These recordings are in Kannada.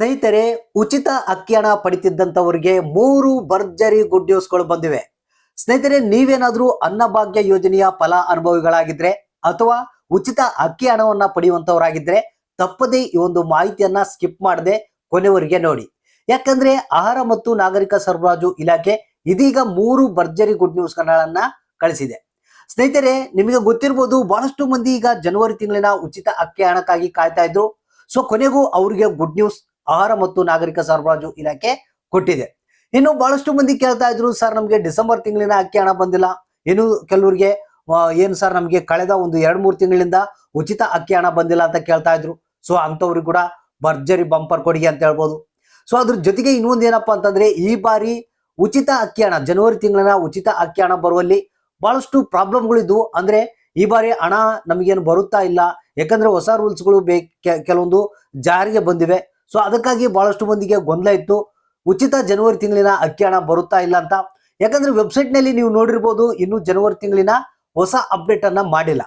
ಸ್ನೇಹಿತರೆ, ಉಚಿತ ಅಕ್ಕಿ ಹಣ ಪಡಿತಿದ್ದಂತವರಿಗೆ ಮೂರು ಭರ್ಜರಿ ಗುಡ್ ನ್ಯೂಸ್ಗಳು ಬಂದಿವೆ. ಸ್ನೇಹಿತರೆ, ನೀವೇನಾದ್ರೂ ಅನ್ನಭಾಗ್ಯ ಯೋಜನೆಯ ಫಲ ಅನುಭವಿಗಳಾಗಿದ್ರೆ ಅಥವಾ ಉಚಿತ ಅಕ್ಕಿ ಹಣವನ್ನ ಪಡೆಯುವಂತವರಾಗಿದ್ರೆ ತಪ್ಪದೇ ಈ ಒಂದು ಮಾಹಿತಿಯನ್ನ ಸ್ಕಿಪ್ ಮಾಡದೆ ಕೊನೆವರೆಗೆ ನೋಡಿ. ಯಾಕಂದ್ರೆ, ಆಹಾರ ಮತ್ತು ನಾಗರಿಕ ಸರಬರಾಜು ಇಲಾಖೆ ಇದೀಗ ಮೂರು ಭರ್ಜರಿ ಗುಡ್ ನ್ಯೂಸ್ ಗಳನ್ನ ಕಳಿಸಿದೆ. ಸ್ನೇಹಿತರೆ, ನಿಮಗೆ ಗೊತ್ತಿರ್ಬೋದು, ಬಹಳಷ್ಟು ಮಂದಿ ಈಗ ಜನವರಿ ತಿಂಗಳಿನ ಉಚಿತ ಅಕ್ಕಿ ಹಣಕ್ಕಾಗಿ ಕಾಯ್ತಾ ಇದ್ರು. ಸೊ ಕೊನೆಗೂ ಅವರಿಗೆ ಗುಡ್ ನ್ಯೂಸ್ ಆಹಾರ ಮತ್ತು ನಾಗರಿಕ ಸರಬರಾಜು ಇಲಾಖೆ ಕೊಟ್ಟಿದೆ. ಇನ್ನು ಬಹಳಷ್ಟು ಮಂದಿ ಕೇಳ್ತಾ ಇದ್ರು, ಸರ್, ನಮಗೆ ಡಿಸೆಂಬರ್ ತಿಂಗಳಿನ ಅಕ್ಕಿ ಹಣ ಬಂದಿಲ್ಲ. ಇನ್ನು ಕೆಲವರಿಗೆ ಏನ್ ಸರ್, ನಮಗೆ ಕಳೆದ ಒಂದು ಎರಡ್ ಮೂರು ತಿಂಗಳಿಂದ ಉಚಿತ ಅಕ್ಕಿ ಹಣ ಬಂದಿಲ್ಲ ಅಂತ ಕೇಳ್ತಾ ಇದ್ರು. ಸೊ ಅಂತವ್ರಿಗೆ ಕೂಡ ಭರ್ಜರಿ ಬಂಪರ್ ಕೊಡುಗೆ ಅಂತ ಹೇಳ್ಬೋದು. ಸೊ, ಅದ್ರ ಜೊತೆಗೆ ಇನ್ನೊಂದು ಏನಪ್ಪಾ ಅಂತಂದ್ರೆ, ಈ ಬಾರಿ ಉಚಿತ ಅಕ್ಕಿ ಹಣ, ಜನವರಿ ತಿಂಗಳಿನ ಉಚಿತ ಅಕ್ಕಿ ಹಣ ಬರುವಲ್ಲಿ ಬಹಳಷ್ಟು ಪ್ರಾಬ್ಲಮ್ಗಳಿದ್ವು ಅಂದ್ರೆ, ಈ ಬಾರಿ ಹಣ ನಮಗೇನು ಬರುತ್ತಾ ಇಲ್ಲ. ಯಾಕಂದ್ರೆ ಹೊಸ ರೂಲ್ಸ್ಗಳು ಬೇ ಕೆಲವೊಂದು ಜಾರಿಗೆ ಬಂದಿವೆ. ಸೊ ಅದಕ್ಕಾಗಿ ಬಹಳಷ್ಟು ಮಂದಿಗೆ ಗೊಂದಲ ಇತ್ತು. ಉಚಿತ ಜನವರಿ ತಿಂಗಳಿನ ಅಕ್ಕಿ ಹಣ ಬರುತ್ತಾ ಇಲ್ಲ ಅಂತ. ಯಾಕಂದ್ರೆ ವೆಬ್ಸೈಟ್ನಲ್ಲಿ ನೀವು ನೋಡಿರ್ಬೋದು, ಇನ್ನು ಜನವರಿ ತಿಂಗಳಿನ ಹೊಸ ಅಪ್ಡೇಟ್ ಅನ್ನ ಮಾಡಿಲ್ಲ.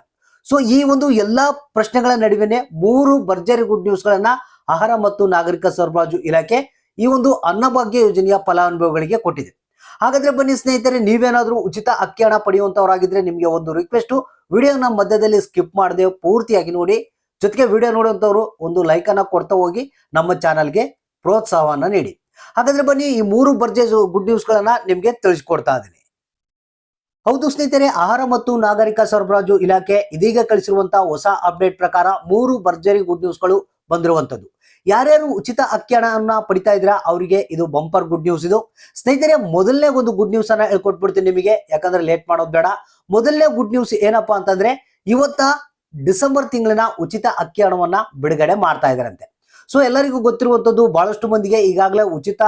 ಸೊ ಈ ಒಂದು ಎಲ್ಲಾ ಪ್ರಶ್ನೆಗಳ ನಡುವೆನೆ ಮೂರು ಭರ್ಜರಿ ಗುಡ್ ನ್ಯೂಸ್ ಗಳನ್ನ ಆಹಾರ ಮತ್ತು ನಾಗರಿಕ ಸರಬರಾಜು ಇಲಾಖೆ ಈ ಒಂದು ಅನ್ನಭಾಗ್ಯ ಯೋಜನೆಯ ಫಲಾನುಭವಿಗಳಿಗೆ ಕೊಟ್ಟಿದೆ. ಹಾಗಾದ್ರೆ ಬನ್ನಿ ಸ್ನೇಹಿತರೆ, ನೀವೇನಾದ್ರೂ ಉಚಿತ ಅಕ್ಕಿ ಹಣ ಪಡೆಯುವಂತವರಾಗಿದ್ರೆ ನಿಮ್ಗೆ ಒಂದು ರಿಕ್ವೆಸ್ಟ್ ವಿಡಿಯೋನ ಮಧ್ಯದಲ್ಲಿ ಸ್ಕಿಪ್ ಮಾಡದೆ ಪೂರ್ತಿಯಾಗಿ ನೋಡಿ. ಜೊತೆಗೆ ವಿಡಿಯೋ ನೋಡುವಂಥವ್ರು ಒಂದು ಲೈಕನ್ನು ಕೊಡ್ತಾ ಹೋಗಿ ನಮ್ಮ ಚಾನಲ್ಗೆ ಪ್ರೋತ್ಸಾಹವನ್ನು ನೀಡಿ. ಹಾಗಾದ್ರೆ ಬನ್ನಿ ಈ ಮೂರು ಭರ್ಜರಿ ಗುಡ್ ನ್ಯೂಸ್ಗಳನ್ನು ನಿಮ್ಗೆ ತಿಳಿಸ್ಕೊಡ್ತಾ ಇದ್ದೀನಿ. ಹೌದು ಸ್ನೇಹಿತರೆ, ಆಹಾರ ಮತ್ತು ನಾಗರಿಕ ಸರಬರಾಜು ಇಲಾಖೆ ಇದೀಗ ಕಳಿಸಿರುವಂತಹ ಹೊಸ ಅಪ್ಡೇಟ್ ಪ್ರಕಾರ ಮೂರು ಭರ್ಜರಿ ಗುಡ್ ನ್ಯೂಸ್ಗಳು ಬಂದಿರುವಂತದ್ದು ಯಾರ್ಯಾರು ಉಚಿತ ಅಕ್ಕಿ ಹಣವನ್ನ ಪಡಿತಾ ಇದ್ರ ಅವರಿಗೆ ಇದು ಬಂಪರ್ ಗುಡ್ ನ್ಯೂಸ್ ಇದು. ಸ್ನೇಹಿತರೆ, ಮೊದಲನೇ ಒಂದು ಗುಡ್ ನ್ಯೂಸ್ ಅನ್ನ ಹೇಳ್ಕೊಟ್ಬಿಡ್ತೀನಿ ನಿಮಗೆ, ಯಾಕಂದ್ರೆ ಲೇಟ್ ಮಾಡೋದು ಬೇಡ. ಮೊದಲನೇ ಗುಡ್ ನ್ಯೂಸ್ ಏನಪ್ಪಾ ಅಂತಂದ್ರೆ, ಇವತ್ತ ಡಿಸೆಂಬರ್ ತಿಂಗಳಿನ ಉಚಿತ ಅಕ್ಕಿ ಹಣವನ್ನ ಬಿಡುಗಡೆ ಮಾಡ್ತಾ ಇದಾರಂತೆ ಸೊ ಎಲ್ಲರಿಗೂ ಗೊತ್ತಿರುವಂತದ್ದು ಬಹಳಷ್ಟು ಮಂದಿಗೆ ಈಗಾಗಲೇ ಉಚಿತ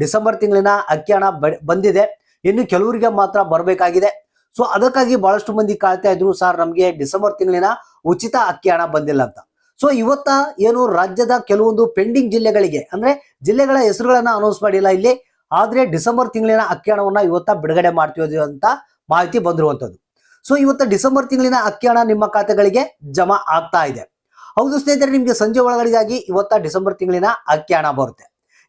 ಡಿಸೆಂಬರ್ ತಿಂಗಳಿನ ಅಕ್ಕಿ ಹಣ ಬಂದಿದೆ. ಇನ್ನು ಕೆಲವರಿಗೆ ಮಾತ್ರ ಬರಬೇಕಾಗಿದೆ. ಸೊ ಅದಕ್ಕಾಗಿ ಬಹಳಷ್ಟು ಮಂದಿ ಕಾಯ್ತಾ ಇದ್ರು, ಸರ್, ನಮಗೆ ಡಿಸೆಂಬರ್ ತಿಂಗಳಿನ ಉಚಿತ ಅಕ್ಕಿ ಹಣ ಬಂದಿಲ್ಲ ಅಂತ. ಸೊ ಇವತ್ತ ಏನು ರಾಜ್ಯದ ಕೆಲವೊಂದು ಪೆಂಡಿಂಗ್ ಜಿಲ್ಲೆಗಳಿಗೆ, ಅಂದ್ರೆ ಜಿಲ್ಲೆಗಳ ಹೆಸರುಗಳನ್ನ ಅನೌನ್ಸ್ ಮಾಡಿಲ್ಲ ಇಲ್ಲಿ, ಆದ್ರೆ ಡಿಸೆಂಬರ್ ತಿಂಗಳಿನ ಅಕ್ಕಿ ಹಣವನ್ನ ಇವತ್ತ ಬಿಡುಗಡೆ ಮಾಡ್ತೀವಿ ಅಂತ ಮಾಹಿತಿ ಬಂದಿರುವಂತದ್ದು. ಸೊ ಇವತ್ತು ಡಿಸೆಂಬರ್ ತಿಂಗಳಿನ ಅಕ್ಕಿ ಹಣ ನಿಮ್ಮ ಖಾತೆಗಳಿಗೆ ಜಮಾ ಆಗ್ತಾ ಇದೆ. ಹೌದು ಸ್ನೇಹಿತರೆ, ನಿಮ್ಗೆ ಸಂಜೆ ಒಳಗಡೆಗಾಗಿ ಇವತ್ತ ಡಿಸೆಂಬರ್ ತಿಂಗಳಿನ ಅಕ್ಕಿ ಹಣ ಬರುತ್ತೆ.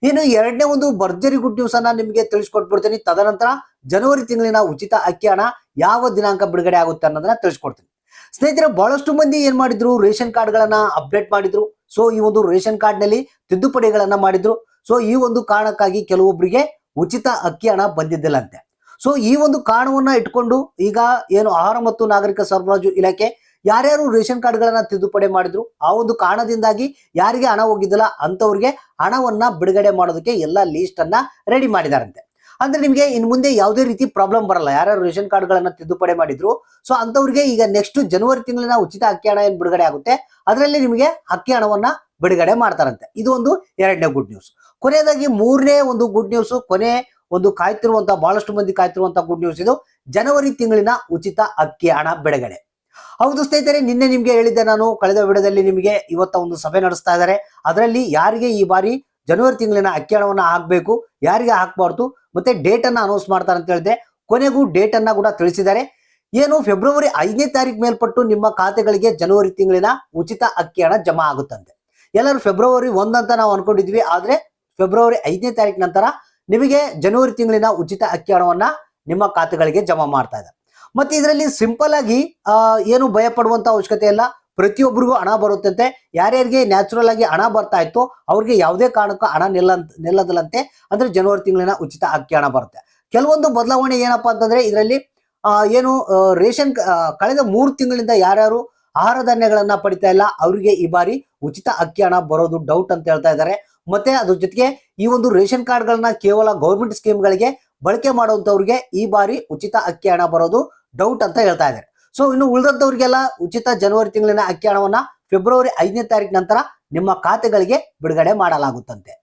ಇನ್ನು ಎರಡನೇ ಒಂದು ಭರ್ಜರಿ ಗುಡ್ ನ್ಯೂಸ್ ಅನ್ನ ನಿಮಗೆ ತಿಳಿಸ್ಕೊಟ್ಬಿಡ್ತೀನಿ. ತದನಂತರ ಜನವರಿ ತಿಂಗಳಿನ ಉಚಿತ ಅಕ್ಕಿ ಹಣ ಯಾವ ದಿನಾಂಕ ಬಿಡುಗಡೆ ಆಗುತ್ತೆ ಅನ್ನೋದನ್ನ ತಿಳಿಸ್ಕೊಡ್ತೀನಿ. ಸ್ನೇಹಿತರೆ, ಬಹಳಷ್ಟು ಮಂದಿ ಏನ್ ಮಾಡಿದ್ರು? ರೇಷನ್ ಕಾರ್ಡ್ ಗಳನ್ನ ಅಪ್ಡೇಟ್ ಮಾಡಿದ್ರು. ಸೊ ಈ ಒಂದು ರೇಷನ್ ಕಾರ್ಡ್ನಲ್ಲಿ ತಿದ್ದುಪಡಿಗಳನ್ನ ಮಾಡಿದ್ರು. ಸೊ ಈ ಒಂದು ಕಾರಣಕ್ಕಾಗಿ ಕೆಲವೊಬ್ಬರಿಗೆ ಉಚಿತ ಅಕ್ಕಿ ಹಣ ಬಂದಿದ್ದಿಲ್ಲಂತೆ. ಸೊ ಈ ಒಂದು ಕಾರಣವನ್ನ ಇಟ್ಕೊಂಡು ಈಗ ಏನು ಆಹಾರ ಮತ್ತು ನಾಗರಿಕ ಸರಬರಾಜು ಇಲಾಖೆ ಯಾರ್ಯಾರು ರೇಷನ್ ಕಾರ್ಡ್ಗಳನ್ನ ತಿದ್ದುಪಡಿ ಮಾಡಿದ್ರು, ಆ ಒಂದು ಕಾರಣದಿಂದಾಗಿ ಯಾರಿಗೆ ಹಣ ಹೋಗಿದ್ದಿಲ್ಲ ಅಂತವ್ರಿಗೆ ಹಣವನ್ನ ಬಿಡುಗಡೆ ಮಾಡೋದಕ್ಕೆ ಎಲ್ಲ ಲೀಸ್ಟ್ ಅನ್ನ ರೆಡಿ ಮಾಡಿದಾರಂತೆ. ಅಂದ್ರೆ ನಿಮಗೆ ಇನ್ ಮುಂದೆ ಯಾವುದೇ ರೀತಿ ಪ್ರಾಬ್ಲಮ್ ಬರಲ್ಲ, ಯಾರ್ಯಾರು ರೇಷನ್ ಕಾರ್ಡ್ಗಳನ್ನ ತಿದ್ದುಪಡಿ ಮಾಡಿದ್ರು ಸೊ ಅಂತವ್ರಿಗೆ ಈಗ ನೆಕ್ಸ್ಟ್ ಜನವರಿ ತಿಂಗಳಿನ ಉಚಿತ ಅಕ್ಕಿ ಹಣ ಏನ್ ಬಿಡುಗಡೆ ಆಗುತ್ತೆ, ಅದರಲ್ಲಿ ನಿಮಗೆ ಅಕ್ಕಿ ಹಣವನ್ನ ಬಿಡುಗಡೆ ಮಾಡ್ತಾರಂತೆ. ಇದು ಒಂದು ಎರಡನೇ ಗುಡ್ ನ್ಯೂಸ್ ಕೊನೆಯದಾಗಿ ಮೂರನೇ ಒಂದು ಗುಡ್ ನ್ಯೂಸ್ ಕೊನೆ ಒಂದು ಕಾಯ್ತಿರುವಂತಹ ಬಹಳಷ್ಟು ಮಂದಿ ಕಾಯ್ತಿರುವಂತಹ ಗುಡ್ ನ್ಯೂಸ್ ಇದು. ಜನವರಿ ತಿಂಗಳಿನ ಉಚಿತ ಅಕ್ಕಿ ಹಣ ಬಿಡುಗಡೆ. ಹೌದು ಸ್ನೇಹಿತರೆ, ನಿನ್ನೆ ನಿಮ್ಗೆ ಹೇಳಿದ್ದೆ ನಾನು, ಕಳೆದ ವಿಡಿಯೋದಲ್ಲಿ ನಿಮಗೆ ಇವತ್ತ ಒಂದು ಸಭೆ ನಡೆಸ್ತಾ ಇದ್ದಾರೆ. ಅದರಲ್ಲಿ ಯಾರಿಗೆ ಈ ಬಾರಿ ಜನವರಿ ತಿಂಗಳಿನ ಅಕ್ಕಿ ಹಣವನ್ನ ಹಾಕ್ಬೇಕು, ಯಾರಿಗೆ ಹಾಕ್ಬಾರ್ದು, ಮತ್ತೆ ಡೇಟ್ ಅನ್ನ ಅನೌನ್ಸ್ ಮಾಡ್ತಾರೆ ಅಂತ ಹೇಳಿದೆ ಕೊನೆಗೂ ಡೇಟ್ ಅನ್ನ ಕೂಡ ತಿಳಿಸಿದ್ದಾರೆ. ಏನು, ಫೆಬ್ರವರಿ ಐದನೇ ತಾರೀಕು ಮೇಲ್ಪಟ್ಟು ನಿಮ್ಮ ಖಾತೆಗಳಿಗೆ ಜನವರಿ ತಿಂಗಳಿನ ಉಚಿತ ಅಕ್ಕಿ ಹಣ ಜಮಾ ಆಗುತ್ತಂತೆ. ಎಲ್ಲರೂ ಫೆಬ್ರವರಿ ಒಂದಂತ ನಾವು ಅನ್ಕೊಂಡಿದ್ವಿ, ಆದ್ರೆ ಫೆಬ್ರವರಿ ಐದನೇ ತಾರೀಕು ನಂತರ ನಿಮಗೆ ಜನವರಿ ತಿಂಗಳಿನ ಉಚಿತ ಅಕ್ಕಿ ಹಣವನ್ನ ನಿಮ್ಮ ಖಾತೆಗಳಿಗೆ ಜಮಾ ಮಾಡ್ತಾ ಇದೆ. ಮತ್ತೆ ಇದರಲ್ಲಿ ಸಿಂಪಲ್ ಆಗಿ ಏನು ಭಯ ಪಡುವಂತ ಅವಶ್ಯಕತೆ ಇಲ್ಲ. ಪ್ರತಿಯೊಬ್ಬರಿಗೂ ಹಣ ಬರುತ್ತಂತೆ. ಯಾರ್ಯಾರಿಗೆ ನ್ಯಾಚುರಲ್ ಆಗಿ ಹಣ ಬರ್ತಾ ಇತ್ತು ಅವ್ರಿಗೆ ಯಾವುದೇ ಕಾರಣಕ್ಕೂ ಹಣ ನಿಲ್ಲ, ನಿಲ್ಲದಲ್ಲಂತೆ. ಅಂದ್ರೆ ಜನವರಿ ತಿಂಗಳಿನ ಉಚಿತ ಅಕ್ಕಿ ಹಣ ಬರುತ್ತೆ. ಕೆಲವೊಂದು ಬದಲಾವಣೆ ಏನಪ್ಪಾ ಅಂತಂದ್ರೆ ಇದರಲ್ಲಿ ಏನು ರೇಷನ್ ಕಳೆದ ಮೂರು ತಿಂಗಳಿಂದ ಯಾರ್ಯಾರು ಆಹಾರ ಧಾನ್ಯಗಳನ್ನ ಪಡಿತಾ ಇಲ್ಲ, ಅವರಿಗೆ ಈ ಬಾರಿ ಉಚಿತ ಅಕ್ಕಿ ಹಣ ಬರೋದು ಡೌಟ್ ಅಂತ ಹೇಳ್ತಾ ಇದ್ದಾರೆ. ಮತ್ತೆ ಅದ್ರ ಜೊತೆಗೆ ಈ ಒಂದು ರೇಷನ್ ಕಾರ್ಡ್ಗಳನ್ನ ಕೇವಲ ಗೌರ್ಮೆಂಟ್ ಸ್ಕೀಮ್ಗಳಿಗೆ ಬಳಕೆ ಮಾಡುವಂತವ್ರಿಗೆ ಈ ಬಾರಿ ಉಚಿತ ಅಕ್ಕಿ ಹಣ ಬರೋದು ಡೌಟ್ ಅಂತ ಹೇಳ್ತಾ ಇದ್ದಾರೆ. ಸೊ ಇನ್ನು ಉಳಿದಂತವ್ರಿಗೆಲ್ಲ ಉಚಿತ ಜನವರಿ ತಿಂಗಳಿನ ಅಕ್ಕಿ ಹಣವನ್ನ ಫೆಬ್ರವರಿ ಐದನೇ ತಾರೀಕು ನಂತರ ನಿಮ್ಮ ಖಾತೆಗಳಿಗೆ ಬಿಡುಗಡೆ ಮಾಡಲಾಗುತ್ತಂತೆ.